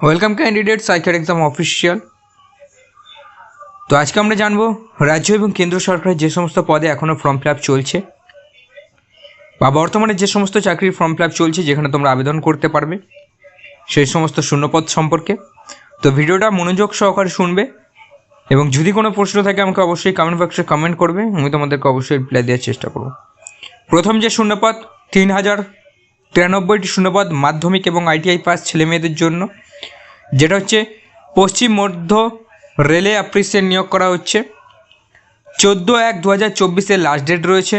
Welcome candidate cycle exam official তো আজকে আমরা জানব, রাজ্য এবং কেন্দ্র সরকারের যে সমস্ত পদে এখনও ফর্ম ফিল চলছে বা বর্তমানে যে সমস্ত চাকরির ফর্ম ফিল চলছে যেখানে তোমরা আবেদন করতে পারবে, সেই সমস্ত শূন্যপদ সম্পর্কে। তো ভিডিওটা মনোযোগ সহকারে শুনবে এবং যদি কোনো প্রশ্ন থাকে আমাকে অবশ্যই কমেন্ট বক্সে কমেন্ট করবে, আমি তোমাদেরকে অবশ্যই রিপ্লাই দেওয়ার চেষ্টা করব। প্রথম যে শূন্যপদ, তিন হাজার তিরানব্বইটি শূন্যপদ মাধ্যমিক এবং আইটিআই পাস ছেলেমেয়েদের জন্য। যেটা হচ্ছে পশ্চিম মধ্য রেলে অ্যাপ্রিসিয়েট নিয়োগ করা হচ্ছে। চোদ্দ এক দু হাজার চব্বিশের লাস্ট ডেট রয়েছে।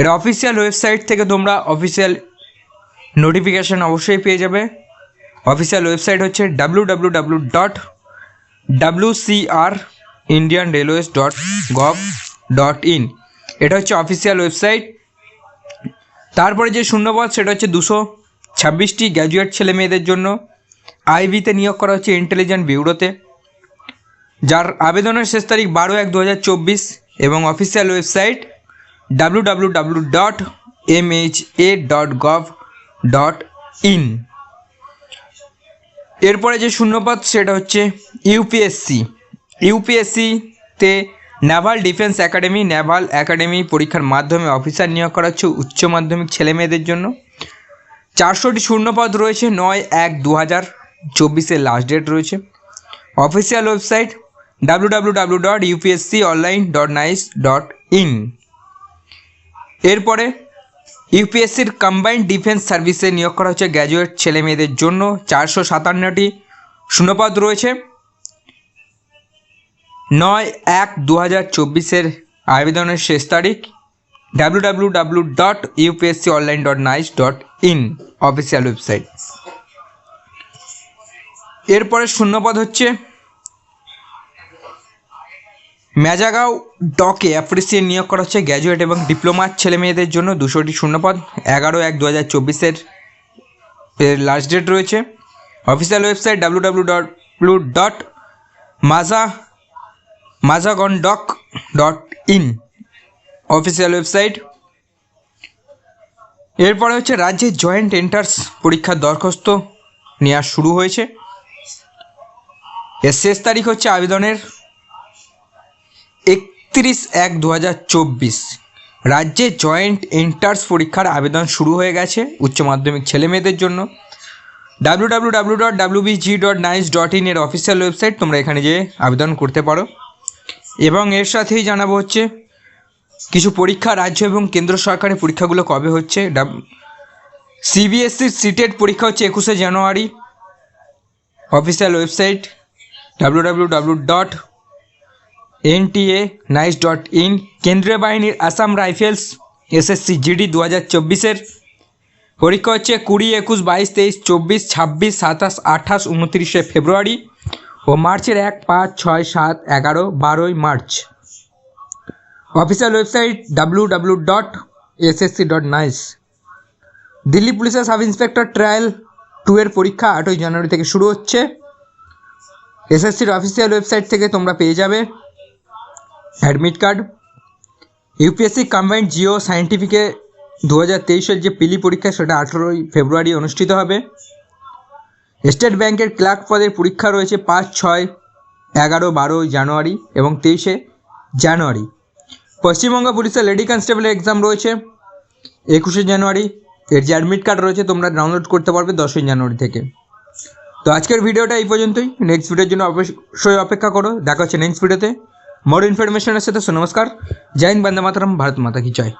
এর অফিসিয়াল ওয়েবসাইট থেকে তোমরা অফিসিয়াল নোটিফিকেশান অবশ্যই পেয়ে যাবে। অফিসিয়াল ওয়েবসাইট হচ্ছে W W W dot W C R Indian railways dot gov dot in এটা হচ্ছে অফিসিয়াল ওয়েবসাইট তারপরে যে শূন্যপদ, সেটা হচ্ছে দুশো ছাব্বিশটি গ্র্যাজুয়েট ছেলে মেয়েদের জন্য। আইবিতে নিয়োগ করা হচ্ছে ইন্টেলিজেন্ট ব্যুরোতে যার আবেদনের শেষ তারিখ বারো এক দু এবং official website W W W dot M H A dot gov dot in এরপরে যে শূন্যপদ, সেটা হচ্ছে UPSC ইউপিএসসিতে naval defence academy naval academy পরীক্ষার মাধ্যমে অফিসার নিয়োগ করা হচ্ছে উচ্চ মাধ্যমিক ছেলে মেয়েদের জন্য। চারশোটি শূন্যপদ রয়েছে নয় এক দু হাজার চব্বিশের লাস্ট ডেট রয়েছে। Official website W W W dot UPSC online dot dot in এরপরে ইউপিএসসির কম্বাইন্ড ডিফেন্স সার্ভিসে নিয়োগ করা হচ্ছে গ্র্যাজুয়েট ছেলে মেয়েদের জন্য। চারশো সাতান্নটি শূন্যপদ রয়েছে। নয় এক দু হাজার চব্বিশের আবেদনের শেষ তারিখ W W W dot UPSC online dot nic dot in official website এরপরে শূন্যপদ হচ্ছে ম্যাজাগাঁও ডকে অ্যাপ্রিসিয়েট নিয়োগ করা হচ্ছে গ্র্যাজুয়েট এবং ডিপ্লোমার ছেলে মেয়েদের জন্য দুশোটি শূন্যপদ। এগারো এক দু হাজার চব্বিশের লাস্ট ডেট রয়েছে। Official website W W W dot Maza Mazagon dock dot in official website এরপরে হচ্ছে রাজ্যের জয়েন্ট এন্টার্স পরীক্ষার দরখাস্ত নেওয়া শুরু হয়েছে। এর শেষ তারিখ হচ্ছে আবেদনের একত্রিশ এক দু রাজ্যে জয়েন্ট এন্টার্স পরীক্ষার আবেদন শুরু হয়ে গেছে উচ্চ মাধ্যমিক ছেলে মেয়েদের জন্য। W W dot dot dot in এর অফিসিয়াল ওয়েবসাইট তোমরা এখানে যেয়ে আবেদন করতে পারো। এবং এর সাথেই জানাব হচ্ছে, কিছু পরীক্ষা রাজ্য এবং কেন্দ্র সরকারের পরীক্ষাগুলো কবে হচ্ছে? সিবিএসসির সিটেট পরীক্ষা হচ্ছে একুশে জানুয়ারি। অফিসিয়াল ওয়েবসাইট ইন কেন্দ্রীয় বাহিনীর আসাম রাইফেলস এসএসসি জিডি দু হাজার চব্বিশের পরীক্ষা হচ্ছে কুড়ি একুশ, বাইশ, তেইশ, চব্বিশ, ছাব্বিশ, সাতাশ, আঠাশ, উনত্রিশে ফেব্রুয়ারি ও মার্চের এক, পাঁচ, ছয়, সাত, এগারো, বারোই March. Official website W W dot SSC dot nic Delhi পুলিশের সাব ইন্সপেক্টর ট্রায়াল টু এর পরীক্ষা আটই জানুয়ারি থেকে শুরু হচ্ছে। এসএসসির অফিসিয়াল ওয়েবসাইট থেকে তোমরা পেয়ে যাবে admit card UPSC combined geo সায়েন্টিফিকে দু হাজার তেইশের যে পিলি পরীক্ষা, সেটা আঠেরোই ফেব্রুয়ারি অনুষ্ঠিত হবে। স্টেট ব্যাংকের ক্লার্ক পদের পরীক্ষা রয়েছে পাঁচ, ছয়, এগারো, বারো জানুয়ারি এবং তেইশে জানুয়ারি। পশ্চিমবঙ্গ পুলিশের লেডি কনস্টেবলের এক্সাম রয়েছে একুশে জানুয়ারি। এর যে অ্যাডমিট কার্ড রয়েছে, তোমরা ডাউনলোড করতে পারবে দশই জানুয়ারি থেকে। তো আজকের ভিডিওটা এই পর্যন্তই। নেক্সট ভিডিওর জন্য অবশ্যই অপেক্ষা করো। দেখা হচ্ছে নেক্সট ভিডিওতে মোর ইনফরমেশনের সাথে নমস্কার। জয় হিন্দ, বন্দে মাতরম, ভারত মাতা কি জয়।